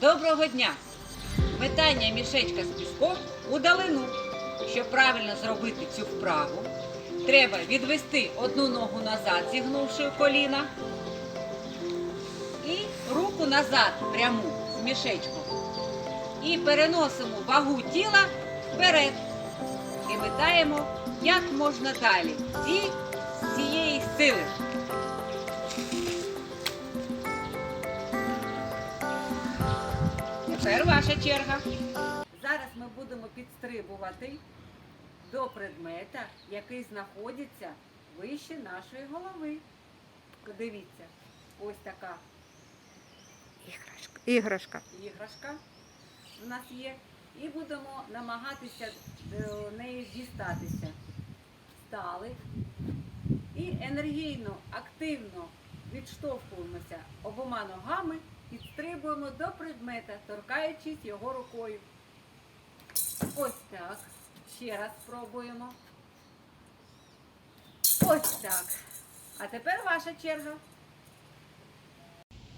Доброго дня! Метання мішечка з піском у далину. Щоб правильно зробити цю вправу, треба відвести одну ногу назад, зігнувши коліна, і руку назад пряму з мішечком. І переносимо вагу тіла вперед. І метаємо як можна далі. Зі з цієї сили. Тепер ваша черга. Зараз ми будемо підстрибувати до предмета, який знаходиться вище нашої голови. Подивіться, ось така Іграшка. Іграшка. іграшка у нас є. І будемо намагатися до неї дістатися. Стали і енергійно, активно відштовхуємося обома ногами, підстрибуємо до предмета, торкаючись його рукою. Ось так. Ще раз спробуємо. Ось так. А тепер ваша черга.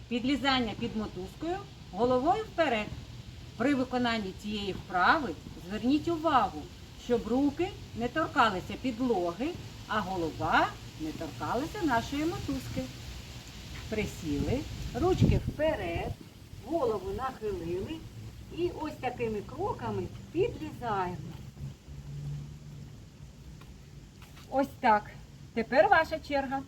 Підлізання під мотузкою головою вперед. При виконанні цієї вправи зверніть увагу, щоб руки не торкалися підлоги, а голова не торкалася нашої мотузки. Присіли, ручки вперед, голову нахилили і ось такими кроками підлізаємо. Ось так. Тепер ваша черга.